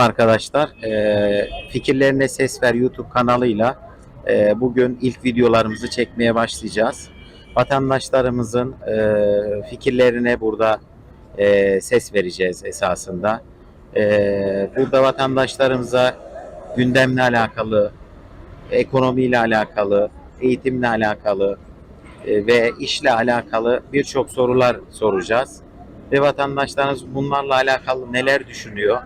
Arkadaşlar. Ee, Fikirlerine Ses Ver YouTube kanalıyla e, bugün ilk videolarımızı çekmeye başlayacağız. Vatandaşlarımızın e, fikirlerine burada e, ses vereceğiz esasında. E, burada vatandaşlarımıza gündemle alakalı, ekonomiyle alakalı, eğitimle alakalı e, ve işle alakalı birçok sorular soracağız. Ve vatandaşlarımız bunlarla alakalı neler düşünüyor?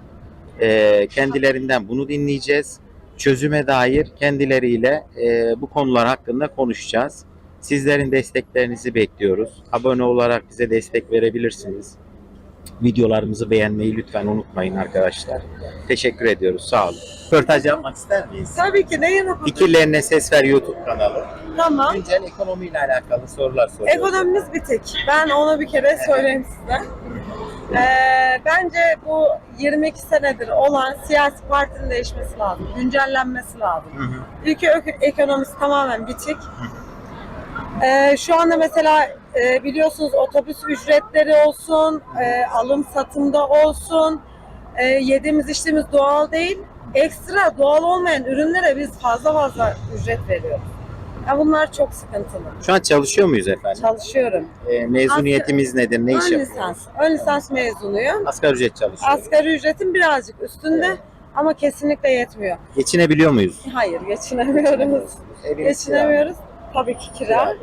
E, kendilerinden bunu dinleyeceğiz. Çözüme dair kendileriyle e, bu konular hakkında konuşacağız. Sizlerin desteklerinizi bekliyoruz. Abone olarak bize destek verebilirsiniz. Videolarımızı beğenmeyi lütfen unutmayın arkadaşlar. Teşekkür ediyoruz. Sağ olun. Röportaj yapmak ister miyiz? Tabii ki neyin yapalım? Fikirlerine Ses Ver YouTube kanalı. Tamam. Güncel ekonomiyle alakalı sorular soruyoruz. Ekonomimiz bitik. Ben onu bir kere söyleyeyim size. Ee, bence bu 22 senedir olan siyasi partinin değişmesi lazım. Güncellenmesi lazım. Hı hı. Ülke ekonomisi tamamen bitik. Ee, şu anda mesela e, biliyorsunuz otobüs ücretleri olsun, e, alım satımda olsun, e, yediğimiz içtiğimiz doğal değil. Ekstra doğal olmayan ürünlere biz fazla fazla ücret veriyoruz. Ya bunlar çok sıkıntılı. Şu an çalışıyor muyuz efendim? Çalışıyorum. E, mezuniyetimiz nedir? Ne iş Ön yapıyoruz? lisans. Ön lisans mezunuyum. Asgari ücret çalışıyoruz. Asgari ücretim birazcık üstünde Evet. ama kesinlikle yetmiyor. Geçinebiliyor muyuz? Hayır geçinemiyoruz. Geçinemiyoruz. Tabii ki kira.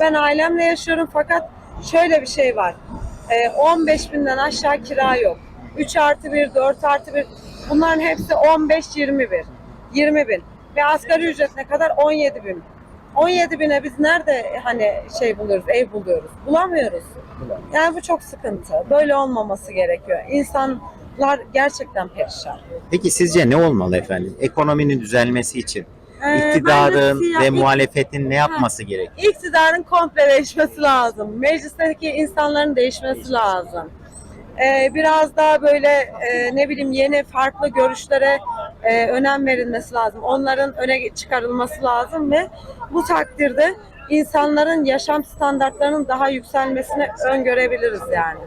Ben ailemle yaşıyorum fakat şöyle bir şey var. Ee, 15 binden aşağı kira yok. 3 artı 1, 4 artı 1 bunların hepsi 15-20 bin. 20 bin. Ve asgari ücret ne kadar? 17 bin. 17 bine biz nerede hani şey buluyoruz, ev buluyoruz? Bulamıyoruz. Yani bu çok sıkıntı. Böyle olmaması gerekiyor. İnsanlar gerçekten perişan. Peki sizce ne olmalı efendim? Ekonominin düzelmesi için Ee, iktidarın bence siyah- ve muhalefetin ne yapması gerekiyor? İktidarın komple değişmesi lazım. Meclisteki insanların değişmesi lazım. Ee, biraz daha böyle e, ne bileyim yeni farklı görüşlere e, önem verilmesi lazım. Onların öne çıkarılması lazım ve bu takdirde insanların yaşam standartlarının daha yükselmesini öngörebiliriz yani.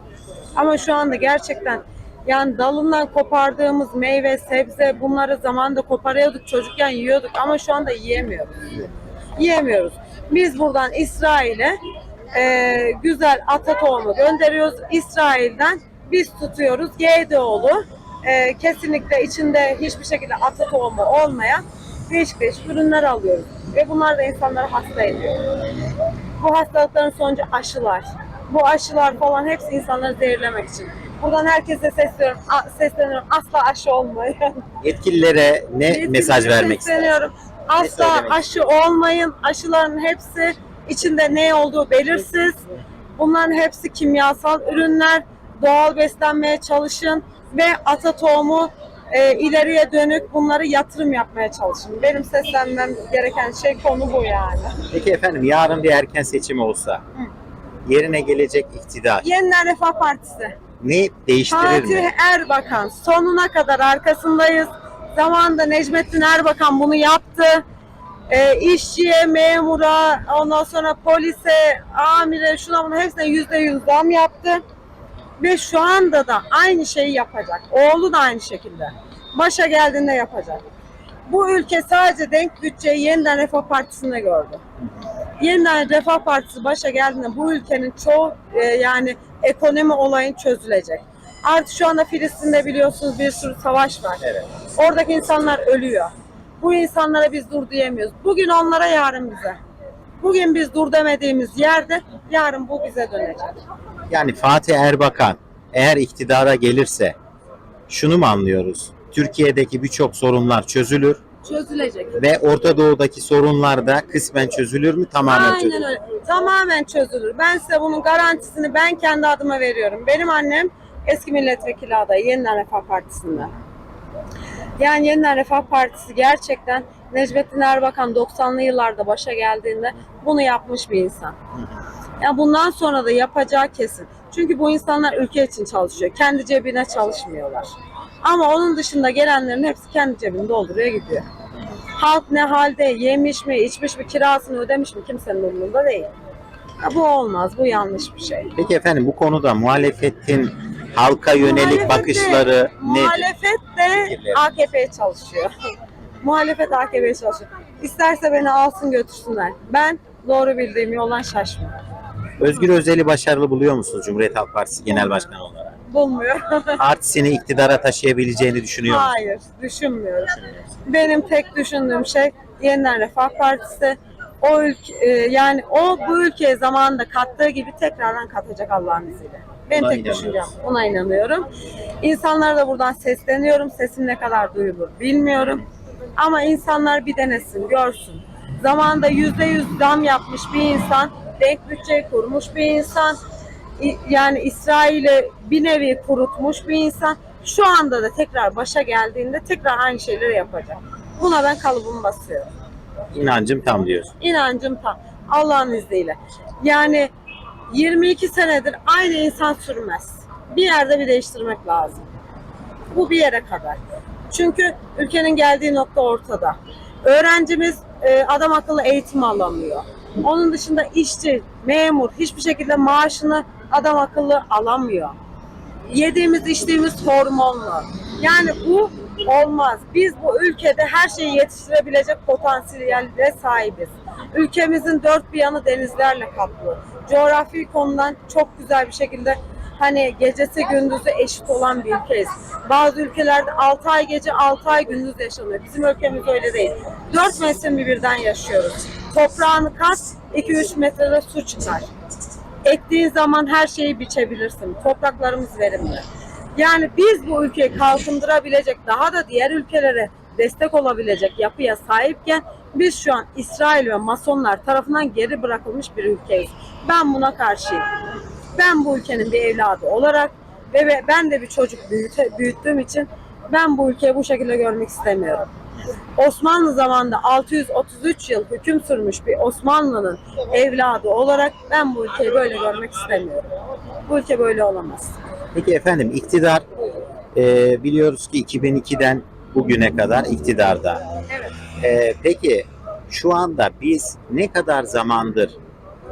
Ama şu anda gerçekten yani dalından kopardığımız meyve, sebze bunları zamanında koparıyorduk, çocukken yiyorduk ama şu anda yiyemiyoruz yiyemiyoruz. Biz buradan İsrail'e e, güzel ata tohumu gönderiyoruz. İsrail'den biz tutuyoruz GDO'lu e, kesinlikle içinde hiçbir şekilde ata tohumu olmayan değişik değişik ürünler alıyoruz. Ve bunlar da insanları hasta ediyor. Bu hastalıkların sonucu aşılar. Bu aşılar falan hepsi insanları zehirlemek için. Buradan herkese sesleniyorum, a- sesleniyorum. Asla aşı olmayın. Yetkililere ne mesaj vermek sesleniyorum. Asla aşı olmayın. Aşıların hepsi içinde ne olduğu belirsiz. Bunların hepsi kimyasal ürünler. Doğal beslenmeye çalışın ve ata tohumu e, ileriye dönük bunları yatırım yapmaya çalışın. Benim seslenmem gereken şey konu bu yani. Peki efendim yarın bir erken seçim olsa yerine gelecek iktidar Yeniden Refah Partisi. Ne değiştirir Fatih mi? Erbakan sonuna kadar arkasındayız. Zamanında Necmettin Erbakan bunu yaptı. E, işçiye, memura, ondan sonra polise, amire, şuna buna hepsine yüzde yüz zam yaptı. Ve şu anda da aynı şeyi yapacak. Oğlu da aynı şekilde. Başa geldiğinde yapacak. Bu ülke sadece denk bütçeyi yeniden Refah Partisi'nde gördü. Yeniden Refah Partisi başa geldiğinde bu ülkenin çoğu e, yani ekonomi olayın çözülecek. Artık şu anda Filistin'de biliyorsunuz bir sürü savaş var. Evet. Oradaki insanlar ölüyor. Bu insanlara biz dur diyemiyoruz. Bugün onlara yarın bize. Bugün biz dur demediğimiz yerde yarın bu bize dönecek. Yani Fatih Erbakan eğer iktidara gelirse şunu mu anlıyoruz? Türkiye'deki birçok sorunlar çözülür Çözülecek. ve Orta Doğu'daki sorunlar da kısmen çözülür mü? Tamamen Aynen çözülür. öyle. Tamamen çözülür. Ben size bunun garantisini ben kendi adıma veriyorum. Benim annem eski milletvekili adayı Yeniden Refah Partisi'nde. Yani Yeniden Refah Partisi gerçekten Necmettin Erbakan 90'lı yıllarda başa geldiğinde bunu yapmış bir insan. Ya bundan sonra da yapacağı kesin. Çünkü bu insanlar ülke için çalışıyor. Kendi cebine çalışmıyorlar. Ama onun dışında gelenlerin hepsi kendi cebini dolduruyor gidiyor. Halk ne halde, yemiş mi, içmiş mi, kirasını ödemiş mi kimsenin umurunda değil. Ya bu olmaz, bu yanlış bir şey. Peki efendim bu konuda muhalefetin halka yönelik Muhalefet bakışları nedir? Muhalefet de. AKP'ye çalışıyor. muhalefet AKP'ye çalışıyor. İsterse beni alsın götürsünler. Ben doğru bildiğim yoldan şaşmam. Özgür Özel'i başarılı buluyor musunuz Cumhuriyet Halk Partisi Genel Başkanı olarak? Bulmuyor. Partisini iktidara taşıyabileceğini düşünüyor musunuz? Hayır, düşünmüyorum. Benim tek düşündüğüm şey Yeniden Refah Partisi. O ülke, e, yani o bu ülkeye zamanında kattığı gibi tekrardan katacak Allah'ın izniyle. Buna tek inanıyorsun. düşüncem. Buna inanıyorum. İnsanlara da buradan sesleniyorum. Sesim ne kadar duyulur bilmiyorum. Ama insanlar bir denesin, görsün. Zamanında yüzde yüz zam yapmış bir insan, denk bütçeyi kurmuş bir insan, yani İsrail'i bir nevi kurutmuş bir insan şu anda da tekrar başa geldiğinde tekrar aynı şeyleri yapacak. Buna ben kalıbımı basıyorum. İnancım tam diyorsun. İnancım tam. Allah'ın izniyle. Yani 22 senedir aynı insan sürmez. Bir yerde bir değiştirmek lazım. Bu bir yere kadar. Çünkü ülkenin geldiği nokta ortada. Öğrencimiz e, adam akıllı eğitim alamıyor. Onun dışında işçi, memur hiçbir şekilde maaşını adam akıllı alamıyor. Yediğimiz içtiğimiz hormonlu. Yani bu olmaz. Biz bu ülkede her şeyi yetiştirebilecek potansiyele sahibiz. Ülkemizin dört bir yanı denizlerle kaplı. Coğrafi konudan çok güzel bir şekilde hani gecesi gündüzü eşit olan bir ülkeyiz. Bazı ülkelerde 6 ay gece 6 ay gündüz yaşanıyor. Bizim ülkemiz öyle değil. 4 mevsimi birden yaşıyoruz. Toprağını kaz 2-3 metrede su çıkar. Ektiğin zaman her şeyi biçebilirsin. Topraklarımız verimli. Yani biz bu ülkeyi kalkındırabilecek, daha da diğer ülkelere destek olabilecek yapıya sahipken biz şu an İsrail ve Masonlar tarafından geri bırakılmış bir ülkeyiz. Ben buna karşıyım. Ben bu ülkenin bir evladı olarak ve ben de bir çocuk büyüte, büyüttüğüm için ben bu ülkeyi bu şekilde görmek istemiyorum. Osmanlı zamanında 633 yıl hüküm sürmüş bir Osmanlı'nın evladı olarak ben bu ülkeyi böyle görmek istemiyorum. Bu ülke böyle olamaz. Peki efendim iktidar e, biliyoruz ki 2002'den bugüne kadar iktidarda. Evet. E, peki şu anda biz ne kadar zamandır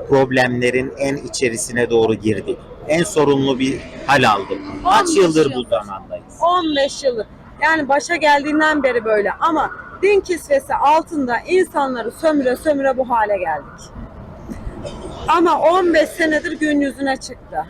problemlerin en içerisine doğru girdik? En sorunlu bir hal aldık. Kaç 15 yıldır bu yıldır. zamandayız? 15 yılı. Yani başa geldiğinden beri böyle ama din kisvesi altında insanları sömüre sömüre bu hale geldik. Ama 15 senedir gün yüzüne çıktı.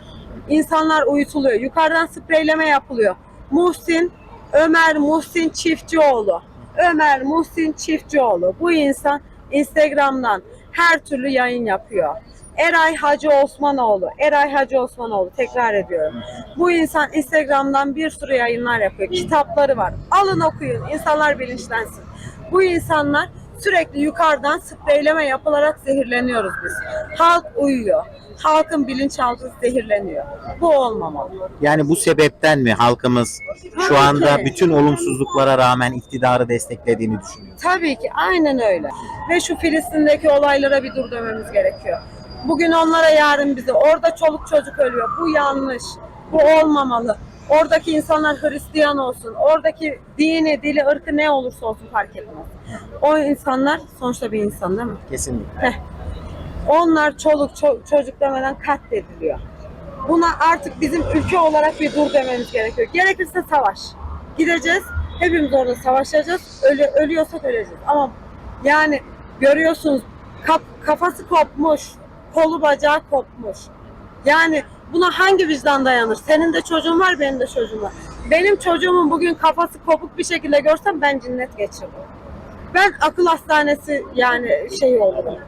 İnsanlar uyutuluyor. Yukarıdan spreyleme yapılıyor. Muhsin, Ömer Muhsin Çiftçioğlu. Ömer Muhsin Çiftçioğlu. Bu insan Instagram'dan her türlü yayın yapıyor. Eray Hacı Osmanoğlu. Eray Hacı Osmanoğlu tekrar ediyorum. Bu insan Instagram'dan bir sürü yayınlar yapıyor. Kitapları var. Alın okuyun. İnsanlar bilinçlensin. Bu insanlar sürekli yukarıdan spreyleme yapılarak zehirleniyoruz biz. Halk uyuyor. Halkın bilinçaltı zehirleniyor. Bu olmamalı. Yani bu sebepten mi halkımız şu anda bütün olumsuzluklara rağmen iktidarı desteklediğini düşünüyor? Tabii ki aynen öyle. Ve şu Filistin'deki olaylara bir dur dememiz gerekiyor. Bugün onlara yarın bize. Orada çoluk çocuk ölüyor. Bu yanlış. Bu olmamalı. Oradaki insanlar Hristiyan olsun. Oradaki dini, dili, ırkı ne olursa olsun fark etmez. O insanlar sonuçta bir insan değil mi? Kesinlikle. Onlar çoluk ço- çocuk demeden katlediliyor. Buna artık bizim ülke olarak bir dur dememiz gerekiyor. Gerekirse savaş. Gideceğiz. Hepimiz orada savaşacağız. Ölü, ölüyorsak öleceğiz. Ama yani görüyorsunuz kap- kafası kopmuş. Kolu bacağı kopmuş. Yani buna hangi vicdan dayanır? Senin de çocuğun var, benim de çocuğum var. Benim çocuğumun bugün kafası kopuk bir şekilde görsem ben cinnet geçiririm. Ben akıl hastanesi yani şey olurum.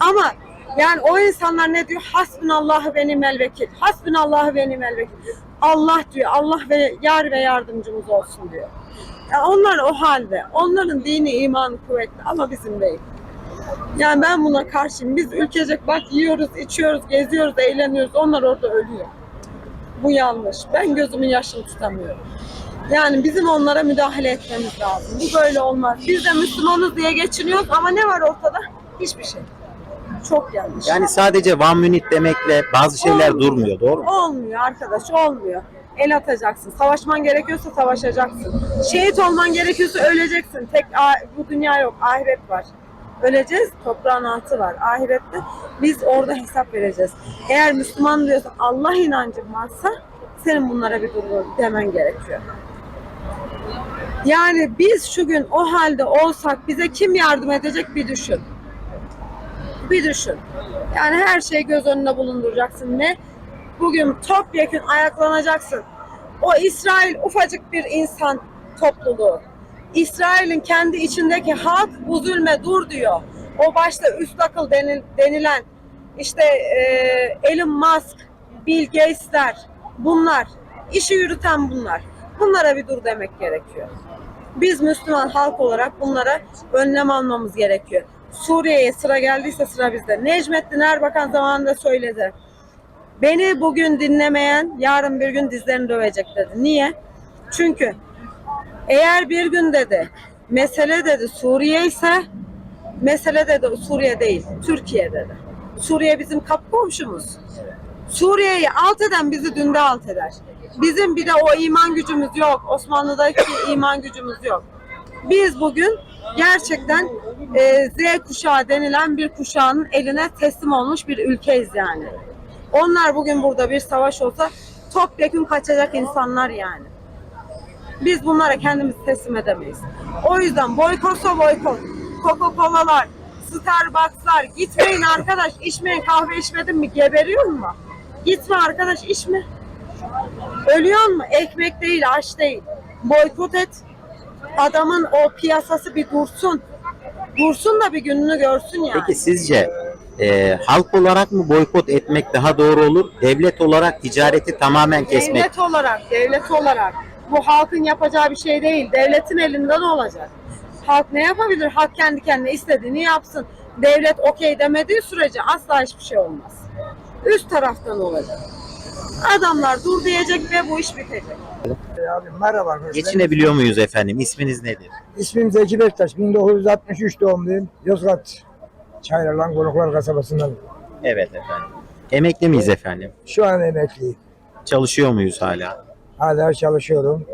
Ama yani o insanlar ne diyor? Hasbunallahu ve nimel vekil. Hasbunallahu ve nimel vekil. Allah diyor. Allah ve yar ve yardımcımız olsun diyor. Ya onlar o halde. Onların dini imanı kuvvetli ama bizim değil. Yani ben buna karşıyım. Biz ülkecek bak yiyoruz, içiyoruz, geziyoruz, eğleniyoruz. Onlar orada ölüyor. Bu yanlış. Ben gözümün yaşını tutamıyorum. Yani bizim onlara müdahale etmemiz lazım. Bu böyle olmaz. Biz de Müslümanız diye geçiniyoruz ama ne var ortada? Hiçbir şey. Çok yanlış. Yani sadece one minute demekle bazı şeyler Olmuyor. durmuyor doğru mu? Olmuyor arkadaş, olmuyor. El atacaksın. Savaşman gerekiyorsa savaşacaksın. Şehit olman gerekiyorsa öleceksin. Tek bu dünya yok, ahiret var. Öleceğiz, toprağın altı var. Ahirette biz orada hesap vereceğiz. Eğer Müslüman diyorsan Allah inancın varsa senin bunlara bir dur demen gerekiyor. Yani biz şu gün o halde olsak bize kim yardım edecek bir düşün. Bir düşün. Yani her şeyi göz önüne bulunduracaksın ve bugün topyekun ayaklanacaksın. O İsrail ufacık bir insan topluluğu. İsrail'in kendi içindeki halk bu zulme dur diyor. O başta üst akıl denil- denilen işte e, Elon Musk, Bill Gates'ler bunlar, işi yürüten bunlar. Bunlara bir dur demek gerekiyor. Biz Müslüman halk olarak bunlara önlem almamız gerekiyor. Suriye'ye sıra geldiyse sıra bizde. Necmettin Erbakan zamanında söyledi. Beni bugün dinlemeyen yarın bir gün dizlerini dövecek dedi. Niye? Çünkü eğer bir gün dedi mesele dedi Suriye ise mesele dedi Suriye değil Türkiye dedi. Suriye bizim kapı komşumuz. Suriye'yi alt eden bizi dünde alt eder. Bizim bir de o iman gücümüz yok. Osmanlı'daki iman gücümüz yok. Biz bugün gerçekten e, Z kuşağı denilen bir kuşağın eline teslim olmuş bir ülkeyiz yani. Onlar bugün burada bir savaş olsa topyekun kaçacak insanlar yani. Biz bunlara kendimizi teslim edemeyiz. O yüzden boykotsa boykot. Coca-Cola'lar, Starbucks'lar gitmeyin arkadaş içmeyin kahve içmedin mi geberiyor mu? Gitme arkadaş içme. Ölüyor mu? Ekmek değil aç değil. Boykot et. Adamın o piyasası bir dursun. Dursun da bir gününü görsün yani. Peki sizce e, halk olarak mı boykot etmek daha doğru olur? Devlet olarak ticareti tamamen kesmek. Devlet olarak, devlet olarak bu halkın yapacağı bir şey değil. Devletin elinden olacak. Halk ne yapabilir? Halk kendi kendine istediğini yapsın. Devlet okey demediği sürece asla hiçbir şey olmaz. Üst taraftan olacak. Adamlar dur diyecek ve bu iş bitecek. Abi merhaba. Geçinebiliyor muyuz efendim? İsminiz nedir? İsmim Zeki Bektaş. 1963 doğumluyum. Yozgat Çayralan Konuklar kasabasından. Evet efendim. Emekli miyiz efendim? Şu an emekliyim. Çalışıyor muyuz hala? Hala çalışıyorum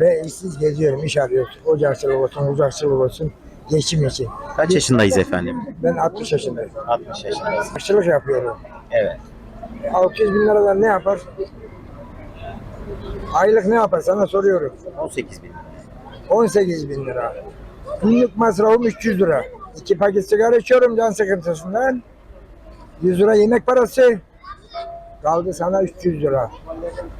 ve işsiz geziyorum. İş arıyoruz. Ocakçılık olsun, uzakçılık olsun. Geçim için. Kaç yaşındayız efendim? Ben 60 yaşındayım. 60 yaşındayız. Aşçılık yapıyorum. Evet. 600 bin liradan ne yapar? Aylık ne yapar sana soruyorum. 18 bin. 18 bin lira. Günlük masrafım 300 lira. İki paket sigara içiyorum can sıkıntısından. 100 lira yemek parası. Kaldı sana 300 lira.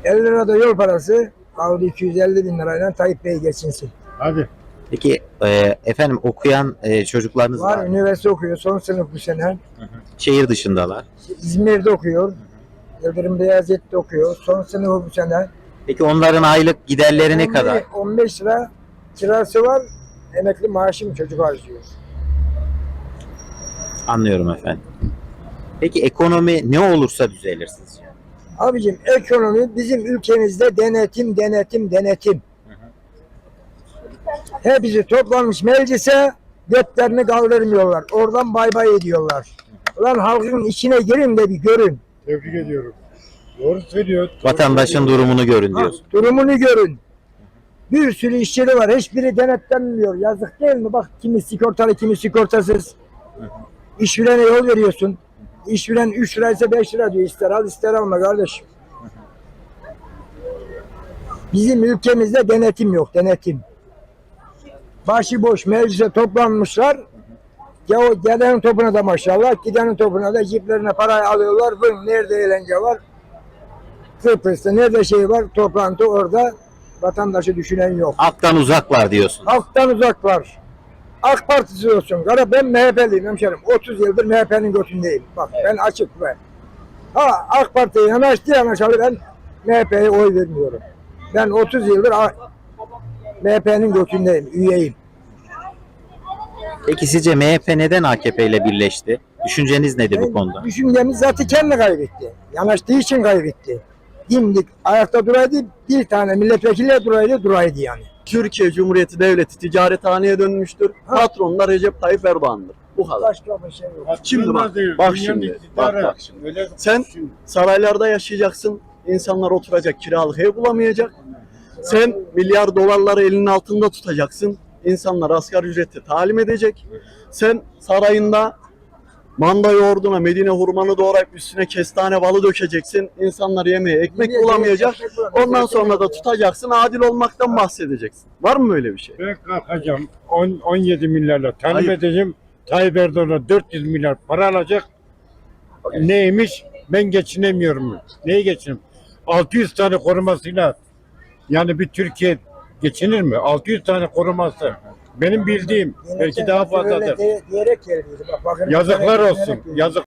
50 lira da yol parası. Kaldı 250 bin lirayla Tayyip Bey geçinsin. Hadi. Peki e, efendim okuyan e, çocuklarınız var Var üniversite okuyor. Son sınıf bu sene. Şehir dışındalar. İzmir'de okuyor. Yıldırım Beyazıt'ta okuyor. Son sınıfı bu sene. Peki onların aylık giderleri ne 15 kadar? 15 lira kirası var. Emekli maaşım çocuk harcıyor. Anlıyorum efendim. Peki ekonomi ne olursa düzelir sizce? Abicim ekonomi bizim ülkemizde denetim, denetim, denetim. Hepsi toplanmış meclise defterini kaldırmıyorlar. Oradan bay bay ediyorlar. Ulan halkın içine girin de bir görün. Tebrik ediyorum. Doğru söylüyor. Vatandaşın durumunu görün Ha, diyorsun. durumunu görün. Bir sürü işçileri var. Hiçbiri denetlenmiyor. Yazık değil mi? Bak kimi sigortalı, kimi sigortasız. İşverene yol veriyorsun. İşveren 3 liraysa 5 lira diyor. İster al ister alma kardeşim. Bizim ülkemizde denetim yok. Denetim. Başıboş meclise toplanmışlar. Ya o gelenin topuna da maşallah, gidenin topuna da ciplerine parayı alıyorlar. Bugün nerede eğlence var? Kıbrıs'ta nerede şey var? Toplantı orada. Vatandaşı düşünen yok. Halktan uzaklar diyorsun. Halktan uzaklar. AK Partisi olsun. Kara ben MHP'liyim hemşerim. 30 yıldır MHP'nin götündeyim. Bak ben açık ve. Ha AK Parti'ye yanaştı yanaşalı ben MHP'ye oy vermiyorum. Ben 30 yıldır MHP'nin götündeyim, üyeyim. Peki sizce MHP neden AKP ile birleşti? Düşünceniz nedir bu konuda? Düşüncemiz zaten kendi kaybetti. Yanaştığı için kaybetti. Dimdik ayakta duraydı, bir tane milletvekiliyle duraydı, duraydı yani. Türkiye Cumhuriyeti Devleti ticarethaneye dönmüştür. Ha. Patron da Recep Tayyip Erdoğan'dır. Bu kadar. Başka bir şey yok. Şimdi bak, bak şimdi, bak, bak şimdi. Sen saraylarda yaşayacaksın. İnsanlar oturacak, kiralık ev bulamayacak. Sen milyar dolarları elinin altında tutacaksın. İnsanlar asgari ücreti talim edecek. Sen sarayında Manda yoğurduna Medine hurmanı doğrayıp üstüne kestane balı dökeceksin. İnsanlar yemeğe ekmek bulamayacak. ekmek bulamayacak. Ondan sonra da tutacaksın. Adil olmaktan bahsedeceksin. Var mı böyle bir şey? Ben kalkacağım 10, 17 milyarla tanım Ayıp. edeceğim. Tayyip Erdoğan'a 400 milyar para alacak. Neymiş? Ben geçinemiyorum. Neyi geçinim? 600 tane korumasıyla yani bir Türkiye geçinir mi? 600 tane koruması. Benim bildiğim belki daha fazladır. Diyerek. Bak, bakın, Yazıklar olsun. Yazık